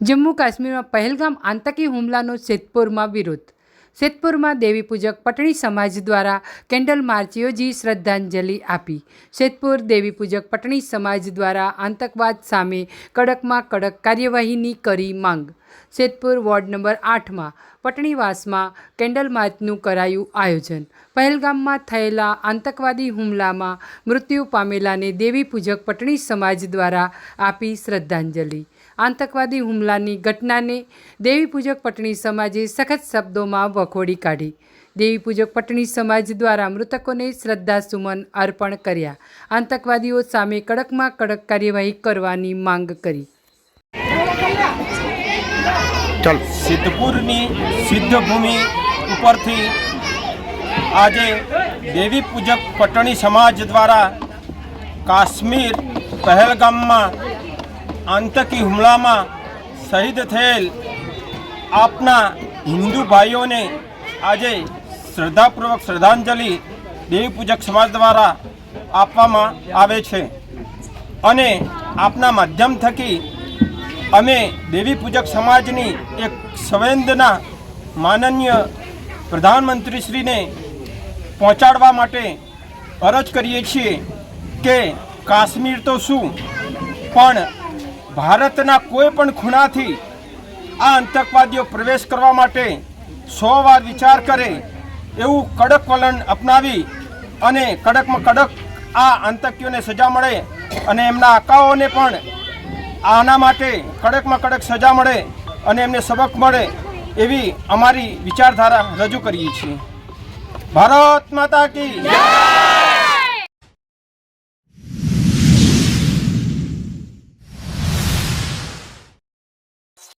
જમ્મુ કાશ્મીરમાં પહેલગામ આતંકી હુમલાનો સેતપુરમાં વિરોધ. સેતપુરમાં દેવી પૂજક પટણી સમાજ દ્વારા કેન્ડલ માર્ચ યોજી શ્રદ્ધાંજલિ આપી. સેતપુર દેવી પૂજક પટણી સમાજ દ્વારા આતંકવાદ સામે કડકમાં કડક કાર્યવાહીની કરી માંગ. સેતપુર વોર્ડ નંબર આઠમાં પટણીવાસમાં કેન્ડલ માર્ચનું કરાયું આયોજન. પહેલગામમાં થયેલા આતંકવાદી હુમલામાં મૃત્યુ પામેલાને દેવી પૂજક પટણી સમાજ દ્વારા આપી શ્રદ્ધાંજલિ. આતંકવાદી હુમલાની ઘટનાને દેવી પૂજક પટણી સમાજે સખત શબ્દોમાં વખોડી કાઢી. દેવી પૂજક પટણી સમાજ દ્વારા મૃતકોને શ્રદ્ધાસુમન અર્પણ કર્યા. આતંકવાદીઓ સામે કડકમાં કડક કાર્યવાહી કરવાની માંગ કરી. ચાલો. સિદ્ધપુરની સિદ્ધભૂમિ ઉપરથી આજે દેવી પૂજક પટણી સમાજ દ્વારા કાશ્મીર પહેલગામમાં આતંકી હુમલામાં શહીદ થયેલ આપના હિન્દુ ભાઈઓને આજે શ્રદ્ધાપૂર્વક શ્રદ્ધાંજલિ દેવીપૂજક સમાજ દ્વારા આપવામાં આવે છે. અને આપના માધ્યમ થકી અમે દેવી પૂજક સમાજની એક સંવેદના માનનીય પ્રધાનમંત્રીશ્રીને પહોંચાડવા માટે અરજ કરીએ છીએ કે કાશ્મીર તો શું, પણ ભારતના કોઈ પણ ખૂણાથી આ આતંકવાદીઓ પ્રવેશ કરવા માટે સો વાર વિચાર કરે એવું કડક વલણ અપનાવી અને કડકમાં કડક આ આતંકીઓને સજા મળે અને એમના આકાઓને પણ આના માટે કડકમાં કડક સજા મળે અને એમને સબક મળે એવી અમારી વિચારધારા રજૂ કરીએ છીએ. ભારત માતા કી